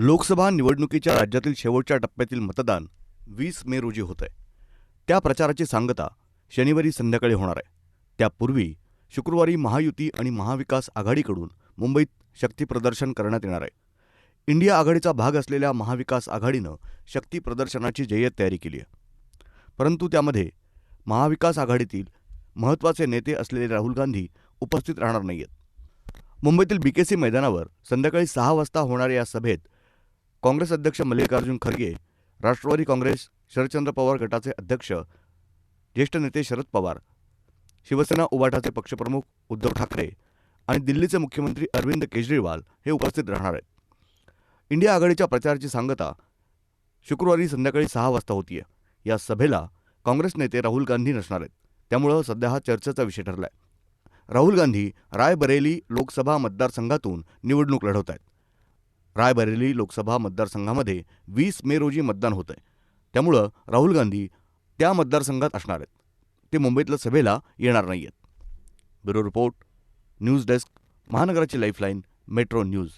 लोकसभा निवडणुकीच्या राज्यातील शेवटच्या टप्प्यातील मतदान वीस मे रोजी होत आहे त्या प्रचाराची सांगता शनिवारी संध्याकाळी होणार आहे. त्यापूर्वी शुक्रवारी महायुती आणि महाविकास आघाडीकडून मुंबईत शक्तीप्रदर्शन करण्यात येणार आहे. इंडिया आघाडीचा भाग असलेल्या महाविकास आघाडीनं शक्ती प्रदर्शनाची जय्यत तयारी केली आहे. परंतु त्यामध्ये महाविकास आघाडीतील महत्त्वाचे नेते असलेले राहुल गांधी उपस्थित राहणार नाहीत मुंबईतील बीकेसी मैदानावर संध्याकाळी सहा वाजता होणाऱ्या या सभेत काँग्रेस अध्यक्ष मल्लिकार्जुन खरगे राष्ट्रवादी काँग्रेस शरदचंद्र पवार गटाचे अध्यक्ष ज्येष्ठ नेते शरद पवार शिवसेना उबाटाचे पक्षप्रमुख उद्धव ठाकरे आणि दिल्लीचे मुख्यमंत्री अरविंद केजरीवाल हे उपस्थित राहणार आहेत. इंडिया आघाडीच्या प्रचाराची सांगता शुक्रवारी संध्याकाळी सहा वाजता होतीये. या सभेला काँग्रेस नेते राहुल गांधी नसणार आहेत. त्यामुळं सध्या हा चर्चेचा विषय ठरला आहे राहुल गांधी रायबरेली लोकसभा मतदारसंघातून निवडणूक लढवत आहेत रायबरेली लोकसभा मतदारसंघामध्ये वीस मे रोजी मतदान होत आहे त्यामुळं राहुल गांधी त्या मतदारसंघात असणार आहेत. ते मुंबईतल्या सभेला येणार नाही आहेत ब्युरो रिपोर्ट न्यूज डेस्क महानगराची लाईफलाईन मेट्रो न्यूज.